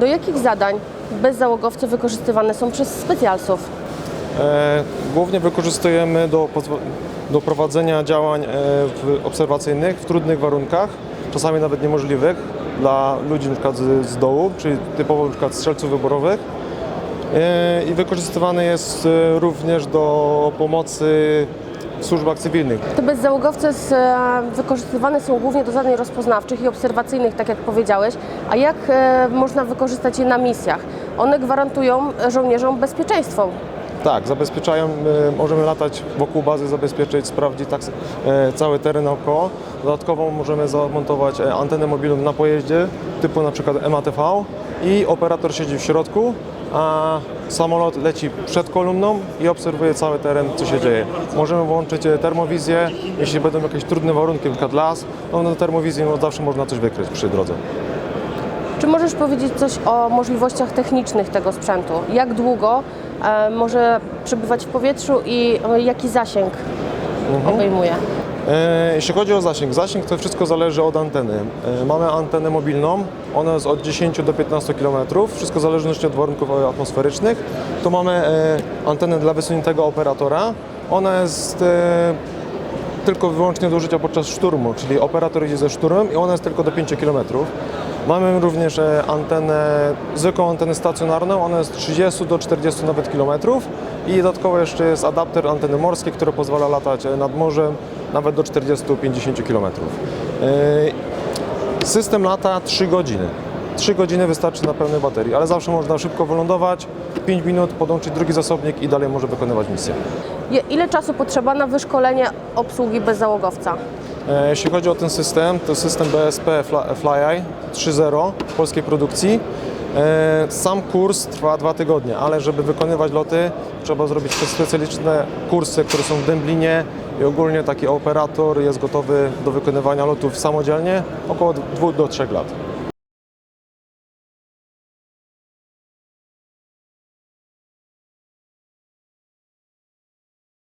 Do jakich zadań bezzałogowce wykorzystywane są przez specjalsów? E, Głównie wykorzystujemy do, do prowadzenia działań e, w obserwacyjnych w trudnych warunkach, czasami nawet niemożliwych dla ludzi przykład z, z dołu, czyli typowo przykład strzelców wyborowych. E, I wykorzystywany jest e, również do pomocy służbach cywilnych. Te bezzałogowce z, e, wykorzystywane są głównie do zadań rozpoznawczych i obserwacyjnych, tak jak powiedziałeś. A jak e, można wykorzystać je na misjach? One gwarantują żołnierzom bezpieczeństwo. Tak, zabezpieczają, e, możemy latać wokół bazy, zabezpieczyć, sprawdzić tak, cały teren naokoło. Dodatkowo możemy zamontować antenę mobilną na pojeździe, typu na przykład MATV i operator siedzi w środku, a samolot leci przed kolumną i obserwuje cały teren, co się dzieje. Możemy włączyć e, termowizję, jeśli będą jakieś trudne warunki, np. las, no na termowizji no, zawsze można coś wykryć przy drodze. Czy możesz powiedzieć coś o możliwościach technicznych tego sprzętu? Jak długo e, może przebywać w powietrzu i e, jaki zasięg obejmuje? E, Jeśli chodzi o zasięg, zasięg to wszystko zależy od anteny. E, Mamy antenę mobilną, ona jest od 10 do 15 km, wszystko w zależności od warunków atmosferycznych. Tu mamy e, antenę dla wysuniętego operatora, ona jest tylko wyłącznie do użycia podczas szturmu, czyli operator idzie ze szturmem i ona jest tylko do 5 km. Mamy również e, antenę, zwykłą antenę stacjonarną, ona jest 30 do 40 nawet kilometrów i dodatkowo jeszcze jest adapter anteny morskiej, który pozwala latać e, nad morzem nawet do 40-50 km. System lata 3 godziny. 3 godziny wystarczy na pełnej baterii, ale zawsze można szybko wylądować, 5 minut podłączyć drugi zasobnik i dalej może wykonywać misję. Ile czasu potrzeba na wyszkolenie obsługi bezzałogowca? E, Jeśli chodzi o ten system, to system BSP Fly- FlyEye 3.0 polskiej produkcji. E, Sam kurs trwa dwa tygodnie, ale żeby wykonywać loty, trzeba zrobić specjalistyczne kursy, które są w Dęblinie i ogólnie taki operator jest gotowy do wykonywania lotów samodzielnie około 2 do 3 lat.